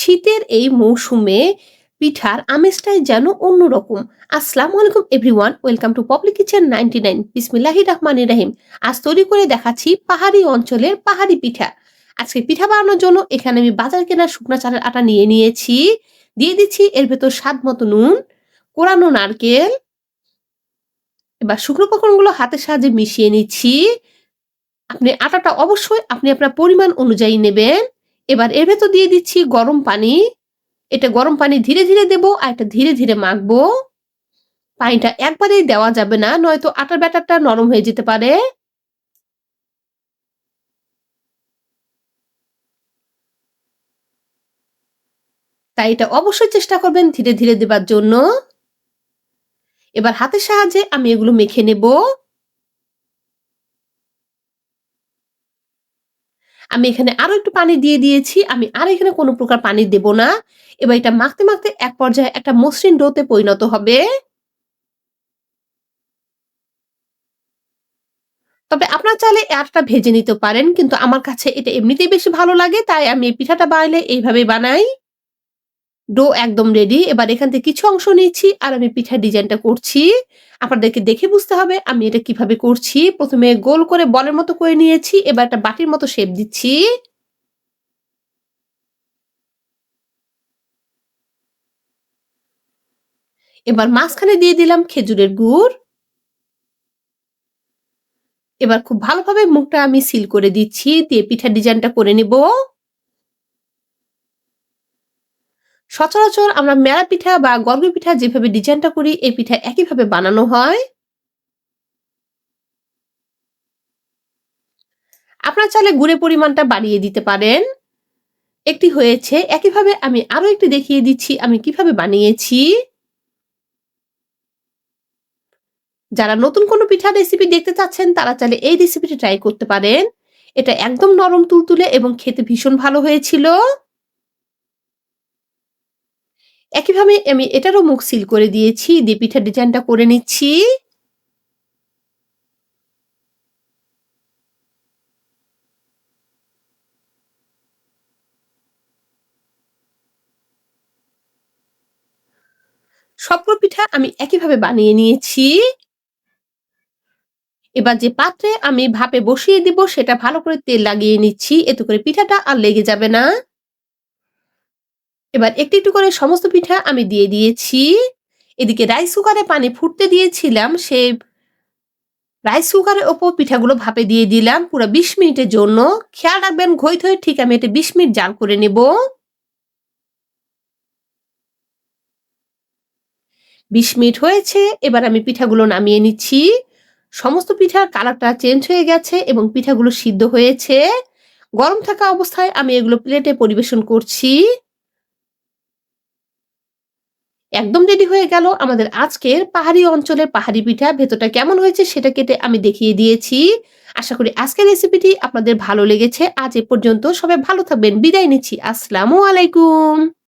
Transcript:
শীতের এই মৌসুমে পিঠার আমেজটাই যেন অন্যরকম। আসসালামু আলাইকুম everyone, welcome to public kitchen ninety nine বিসমিল্লাহি রহমানির রাহিম। আজ তৈরি করে দেখাচ্ছি পাহাড়ি অঞ্চলের পাহাড়ি পিঠা। আজকে পিঠা বানানোর জন্য এখানে আমি বাজার কেনা শুকনো চালের আটা নিয়ে নিয়েছি। দিয়ে দিচ্ছি এর ভেতর স্বাদ মতো নুন, কোরানো নারকেল। এবার শুকনো উপকরণগুলো হাতের সাহায্যে মিশিয়ে নিচ্ছি। আপনি আটাটা অবশ্যই আপনি আপনার পরিমাণ অনুযায়ী নেবেন। এবার এর ভেতর দিয়ে দিচ্ছি গরম পানি। এটা গরম পানি ধীরে ধীরে দেব আর এটা ধীরে ধীরে মাখবো। পানিটা একবারেই দেওয়া যাবে না, নয়তো আটার ব্যাটারটা নরম হয়ে যেতে পারে। তাই এটা অবশ্যই চেষ্টা করবেন ধীরে ধীরে দেবার জন্য। এবার হাতের সাহায্যে আমি এগুলো মেখে নেব। আমি এখানে আরও একটু পানি দিয়ে দিয়েছি। আমি আর এখানে কোনো প্রকার পানি দেব না। এবার এটা মাখতে মাখতে এক পর্যায়ে একটা মসৃণ ডোতে পরিণত হবে। তবে আপনার চাইলে আটটা ভেজে নিতে পারেন, কিন্তু আমার কাছে এটা এমনিতেই বেশি ভালো লাগে, তাই আমি এই পিঠাটা বানালে এইভাবে বানাই। ডো একদম রেডি। এবার এখান থেকে কিছু অংশ নিচ্ছি আর আমি পিঠার ডিজাইনটা করছি। আপনাদেরকে দেখে বুঝতে হবে আমি এটা কীভাবে করছি। প্রথমে গোল করে বলের মতো করে নিয়েছি, এবার একটা বাটির মতো শেপ দিচ্ছি। এবার মাঝখানে দিয়ে দিলাম খেজুরের গুড়। এবার খুব ভালোভাবে মুখটা আমি সিল করে দিচ্ছি, দিয়ে পিঠার ডিজাইনটা করে নিব। সচরাচর আমরা মেলা পিঠা বা গর্গ পিঠা যেভাবে ডিজাইনটা করি, এই পিঠা একইভাবে বানানো হয়। আপনার চালে গুড়ের পরিমাণটা বাড়িয়ে দিতে পারেন। একটি হয়েছে, একইভাবে আমি আরও একটি দেখিয়ে দিচ্ছি, আমি কীভাবে বানিয়েছি। যারা নতুন কোনো পিঠা রেসিপি দেখতে চাচ্ছেন, তারা চাইলে এই রেসিপিটি ট্রাই করতে পারেন। এটা একদম নরম তুলতুলে এবং খেতে ভীষণ ভালো হয়েছিল। একইভাবে আমি এটারও মুখ সিল করে দিয়েছি, দিয়ে পিঠার ডিজাইনটা করে নিচ্ছি। সবগুলো পিঠা আমি একইভাবে বানিয়ে নিয়েছি। এবার যে পাত্রে আমি ভাপে বসিয়ে দিব, সেটা ভালো করে তেল লাগিয়ে নিচ্ছি, এতে করে পিঠাটা আর লেগে যাবে না। এবার একটু একটু করে সমস্ত পিঠা আমি দিয়ে দিয়েছি। এদিকে রাইস কুকারে পানি ফুটতে দিয়েছিলাম, সে রাইস কুকারের ওপর পিঠাগুলো ভাপে দিয়ে দিলাম পুরো বিশ মিনিটের জন্য। খেয়াল রাখবেন ঘই থয়ে ঠিক আমি এটা বিশ মিনিট জাল করে নেব। বিশ মিনিট হয়েছে, এবার আমি পিঠাগুলো নামিয়ে নিচ্ছি। সমস্ত পিঠার কালারটা চেঞ্জ হয়ে গেছে এবং পিঠাগুলো সিদ্ধ হয়েছে। গরম থাকা অবস্থায় আমি এগুলো প্লেটে পরিবেশন করছি। একদম রেডি হয়ে গেল আমাদের আজকের পাহাড়ি অঞ্চলের পাহাড়ি পিঠা। ভেতরটা কেমন হয়েছে সেটা কেটে আমি দেখিয়ে দিয়েছি। আশা করি আজকের রেসিপিটি আপনাদের ভালো লেগেছে। আজ এ পর্যন্ত সবাই ভালো থাকবেন। বিদায় নিচ্ছি। আসসালামু আলাইকুম।